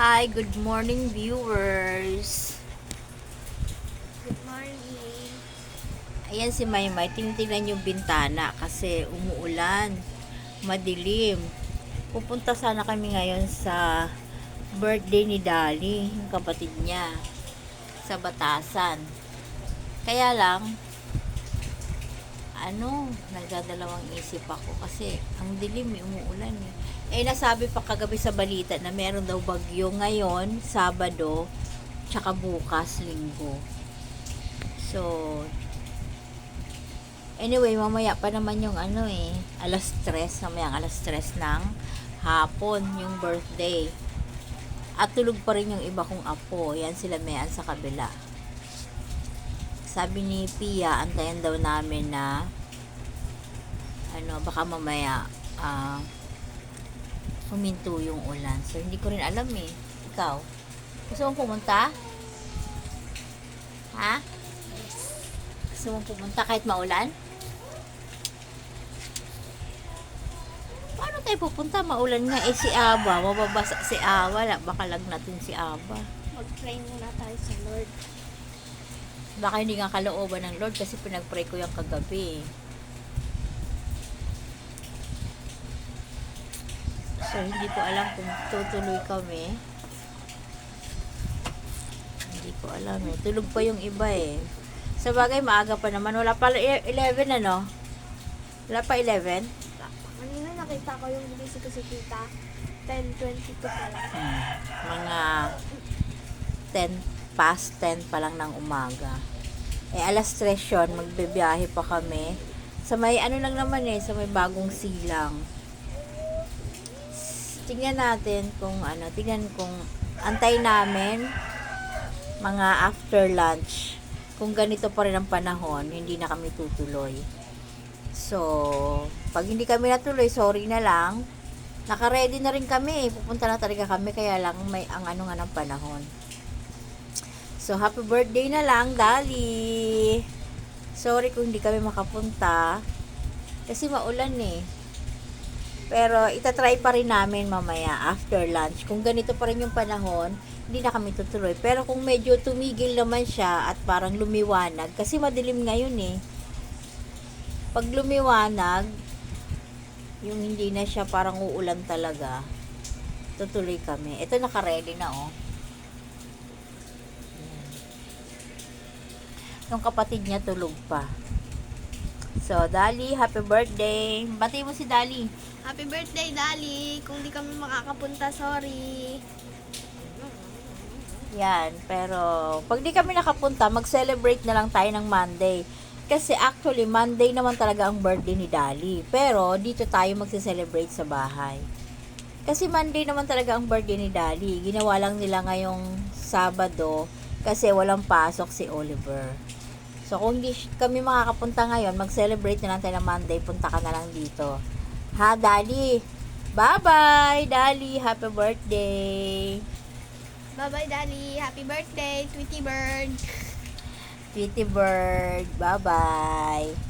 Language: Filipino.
Hi, good morning viewers. Good morning. Ayan si Maymay, tinitingnan yung bintana kasi umuulan, madilim. Pupunta sana kami ngayon sa birthday ni Dali, yung kapatid niya, sa Batasan. Kaya lang, ano, nagdadalawang isip ako kasi ang dilim, eh, umuulan eh. Eh, nasabi pa kagabi sa balita na meron daw bagyo ngayon, Sabado, tsaka bukas, Linggo. So, anyway, mamaya pa naman yung ano eh, alas 3, mamaya alas 3 ng hapon, yung birthday. At tulog pa rin yung iba kong apo, yan sila mayan sa kabila. Sabi ni Pia, antayan daw namin na ano, baka mamaya ah huminto yung ulan. So, hindi ko rin alam eh. Ikaw, gusto mong pumunta? Ha? Gusto mong pumunta kahit maulan? Paano tayo pupunta? Maulan nga eh si Aba. Mababasa si Aba. Wala, Baka lag natin si Aba. Mag-pray muna tayo sa Lord. Baka hindi nga kalooban ng Lord kasi pinag-pray ko yung kagabi. So, hindi ko alam kung tutuloy kami. Hindi ko alam eh. Tulog pa yung iba eh. Sa bagay, maaga pa naman. Wala pa 11 ano? Wala pa 11? Kanina nakita ko yung busy ko si tita. 10.22 pa lang. Hmm. Mga 10 past 10 pa lang ng umaga. Eh, alas 3 yun, magbebiyahe pa kami. Sa may ano lang naman eh, sa may bagong silang. Tingnan natin kung ano, tingnan kung antay namin mga after lunch. Kung ganito pa rin ang panahon, hindi na kami tutuloy. So, pag hindi kami natuloy, sorry na lang. Naka-ready na rin kami. Pupunta na talaga kami, kaya lang may ang ano nga ng panahon. So, happy birthday na lang, Dali! Sorry kung hindi kami makapunta. Kasi maulan eh. Pero itatry pa rin namin mamaya after lunch. Kung ganito pa rin yung panahon, hindi na kami tutuloy. Pero kung medyo tumigil naman siya at parang lumiwanag, kasi madilim ngayon eh. Pag lumiwanag, yung hindi na siya parang uulan talaga, tutuloy kami. Ito naka-ready na oh. Yung kapatid niya tulog pa. So, Dali, happy birthday. Bati mo si Dali. Happy birthday, Dali! Kung di kami makakapunta, sorry. Yan, pero pag di kami nakapunta, mag-celebrate na lang tayo ng Monday. Kasi actually, Monday naman talaga ang birthday ni Dali. Pero dito tayo magse-celebrate sa bahay. Kasi Monday naman talaga ang birthday ni Dali. Ginawa lang nila ngayong Sabado kasi walang pasok si Oliver. So kung hindi kami makakapunta ngayon, mag-celebrate na lang tayo ng Monday, punta ka na lang dito. Ha, Dali? Bye-bye, Dali. Happy birthday. Bye-bye, Dali! Happy birthday, Tweety Bird! Tweety Bird. Bye-bye.